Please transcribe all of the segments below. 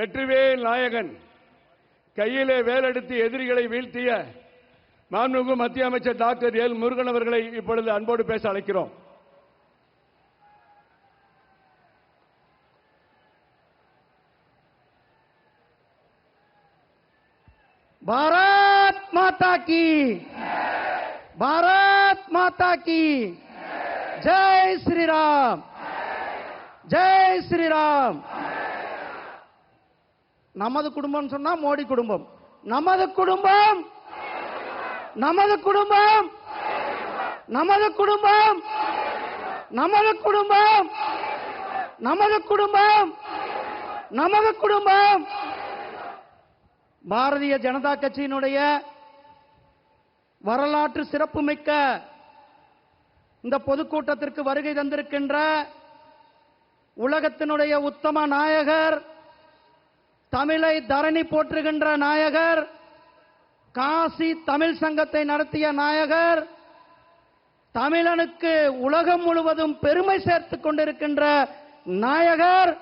வெற்றிவேல் நாயகன் கையிலே வேலெடுத்து எதிரிகளை வீழ்த்திய மாண்புமிகு மத்திய அமைச்சர் டாக்டர் எல் முருகன் அவர்களை இப்பொழுது அன்போடு பேச அழைக்கிறோம். பாரத் மாதா கி பாரத் மாதா கி ஜெய் ஸ்ரீராம் ஜெய் ஸ்ரீராம். நமது குடும்பம் சொன்னா மோடி குடும்பம். நமது குடும்பம்! நமது குடும்பம்! நமது குடும்பம்! நமது குடும்பம்! நமது குடும்பம்! நமது குடும்பம்! பாரதிய ஜனதா கட்சியினுடைய வரலாற்று சிறப்புமிக்க இந்த பொதுக்கூட்டத்திற்கு வருகை தந்திருக்கின்ற உலகத்தினுடைய உத்தம நாயகர் தமிழை தரணி போற்றுகின்ற நாயகர் காசி தமிழ் சங்கத்தை நடத்திய நாயகர் தமிழனுக்கு உலகம் முழுவதும் பெருமை சேர்த்துக் கொண்டிருக்கின்ற நாயகர்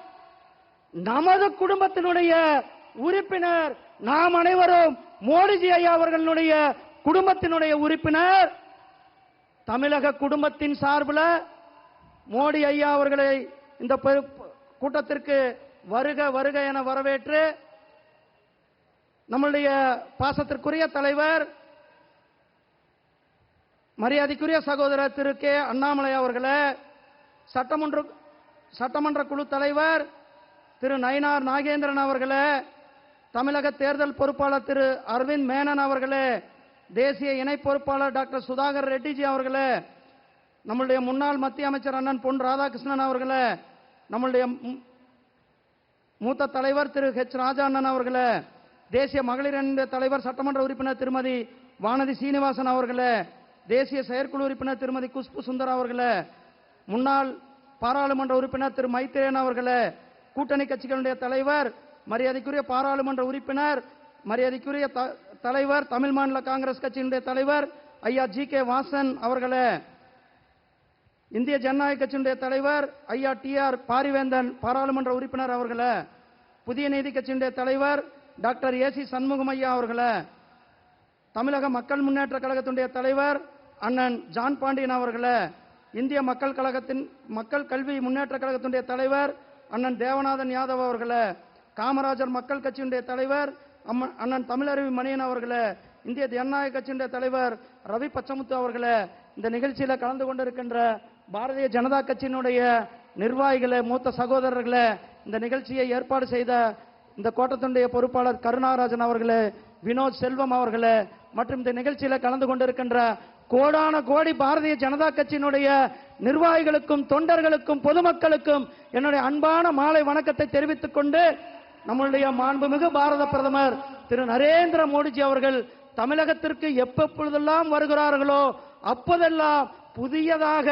நமது குடும்பத்தினுடைய உறுப்பினர் நாம் அனைவரும் மோடிஜி ஐயா அவர்களுடைய குடும்பத்தினுடைய உறுப்பினர். தமிழக குடும்பத்தின் சார்பில் மோடி ஐயா அவர்களை இந்த கூட்டத்திற்கு வருக வருக என வரவேற்று நம்மளுடைய பாசத்திற்குரிய தலைவர் மரியாதைக்குரிய சகோதரர் திரு கே. அண்ணாமலை அவர்களே சட்டமன்ற சட்டமன்ற குழு தலைவர் திரு நயினார் நாகேந்திரன் அவர்களே தமிழக தேர்தல் பொறுப்பாளர் திரு அரவிந்த் மேனன் அவர்களே தேசிய இணை பொறுப்பாளர் டாக்டர் சுதாகர் ரெட்டிஜி அவர்களே நம்மளுடைய முன்னாள் மத்திய அமைச்சர் அண்ணன் பொன் ராதாகிருஷ்ணன் அவர்களே நம்மளுடைய மூத்த தலைவர் திரு ஹெச் ராஜா அண்ணன் தேசிய மகளிர் அணி தலைவர் சட்டமன்ற உறுப்பினர் திருமதி வானதி சீனிவாசன் அவர்களை தேசிய செயற்குழு உறுப்பினர் திருமதி குஷ்பு சுந்தர் அவர்களை முன்னாள் பாராளுமன்ற உறுப்பினர் திரு மைத்ரேயன் அவர்களை கூட்டணி கட்சிகளுடைய தலைவர் மரியாதைக்குரிய பாராளுமன்ற உறுப்பினர் மரியாதைக்குரிய த- தலைவர் தமிழ் மாநில காங்கிரஸ் கட்சியினுடைய தலைவர் ஐயா ஜி கே வாசன் அவர்களை இந்திய ஜனநாயக கட்சியினுடைய தலைவர் ஐயா டி ஆர் பாரிவேந்தன் பாராளுமன்ற உறுப்பினர் அவர்களை புதிய நீதி கட்சியினுடைய தலைவர் டாக்டர் ஏசி சண்முகம் ஐயா அவர்களை தமிழக மக்கள் முன்னேற்ற கழகத்தினுடைய தலைவர் அண்ணன் ஜான் பாண்டியன் அவர்களை இந்திய மக்கள் கழகத்தின் மக்கள் கல்வி முன்னேற்ற கழகத்தினுடைய தலைவர் அண்ணன் தேவநாதன் யாதவ் அவர்களை காமராஜர் மக்கள் கட்சியினுடைய தலைவர் அண்ணன் தமிழருவி மணியன் அவர்களை இந்திய ஜனநாயக கட்சியினுடைய தலைவர் ரவி பச்சமுத்து அவர்களை இந்த நிகழ்ச்சியில் கலந்து கொண்டிருக்கின்ற பாரதிய ஜனதா கட்சியினுடைய நிர்வாகிகளை மூத்த சகோதரர்களை இந்த நிகழ்ச்சியை ஏற்பாடு செய்த இந்த கோட்டத்துடைய பொறுப்பாளர் கருணாராஜன் அவர்களே வினோத் செல்வம் அவர்களே மற்றும் இந்த நிகழ்ச்சியில கலந்து கொண்டிருக்கின்ற கோடான கோடி பாரதிய ஜனதா கட்சியினுடைய நிர்வாகிகளுக்கும் தொண்டர்களுக்கும் பொதுமக்களுக்கும் என்னுடைய அன்பான மாலை வணக்கத்தை தெரிவித்துக் கொண்டு நம்மளுடைய மாண்புமிகு பாரத பிரதமர் திரு நரேந்திர மோடிஜி அவர்கள் தமிழகத்திற்கு எப்பொழுதெல்லாம் வருகிறார்களோ அப்போதெல்லாம் புதியதாக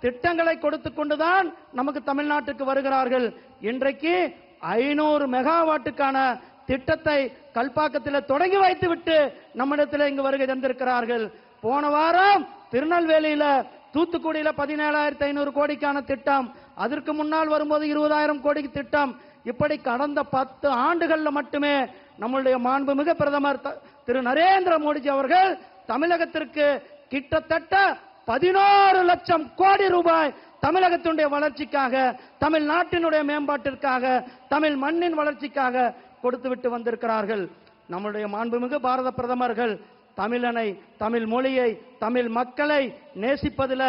திட்டங்களை கொடுத்து கொண்டுதான் நமக்கு தமிழ்நாட்டுக்கு வருகிறார்கள். இன்றைக்கு ஐநூறு மெகாவாட்டுக்கான திட்டத்தை கல்பாக்கத்தில் தொடங்கி வைத்துவிட்டு நம்மிடத்தில் இங்கு வருகை தந்திருக்கிறார்கள். போன வாரம் திருநெல்வேலியில தூத்துக்குடியில பதினேழாயிரத்தி ஐநூறு கோடிக்கான திட்டம் அதற்கு முன்னால் வரும்போது இருபதாயிரம் கோடிக்கு திட்டம். இப்படி கடந்த பத்து ஆண்டுகள்ல மட்டுமே நம்மளுடைய மாண்புமிகு பிரதமர் த- திரு நரேந்திர மோடிஜி அவர்கள் தமிழகத்திற்கு கிட்டத்தட்ட பதினோரு லட்சம் கோடி ரூபாய் தமிழகத்தினுடைய வளர்ச்சிக்காக தமிழ்நாட்டினுடைய மேம்பாட்டிற்காக தமிழ் மண்ணின் வளர்ச்சிக்காக கொடுத்துவிட்டு வந்திருக்கிறார்கள். நம்முடைய மாண்புமிகு பாரத பிரதமர்கள் தமிழனை தமிழ் மொழியை தமிழ் மக்களை நேசிப்பதில்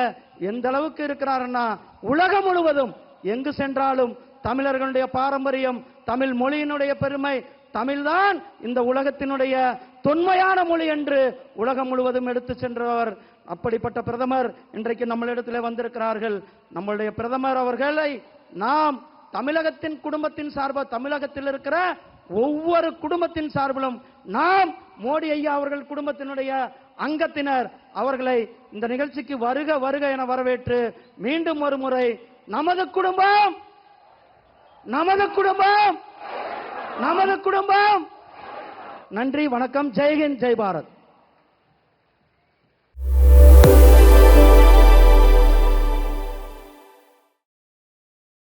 எந்த அளவுக்கு இருக்கிறாருன்னா உலகம் முழுவதும் எங்கு சென்றாலும் தமிழர்களுடைய பாரம்பரியம் தமிழ் மொழியினுடைய பெருமை தமிழ்தான் இந்த உலகத்தினுடைய தொன்மையான மொழி என்று உலகம் முழுவதும் எடுத்து சென்றவர். அப்படிப்பட்ட பிரதமர் இன்றைக்கு நம்மளிடத்தில் வந்திருக்கிறார்கள். நம்மளுடைய பிரதமர் அவர்களை நாம் தமிழகத்தின் குடும்பத்தின் சார்பாக தமிழகத்தில் இருக்கிற ஒவ்வொரு குடும்பத்தின் சார்பிலும் நாம் மோடி ஐயா அவர்கள் குடும்பத்தினுடைய அங்கத்தினர் அவர்களை இந்த நிகழ்ச்சிக்கு வருக வருக என வரவேற்று மீண்டும் ஒரு முறை நமது குடும்பம் நமது குடும்பம் நமது குடும்பம் நன்றி வணக்கம் ஜெய்ஹிந்த் ஜெய் பாரத்.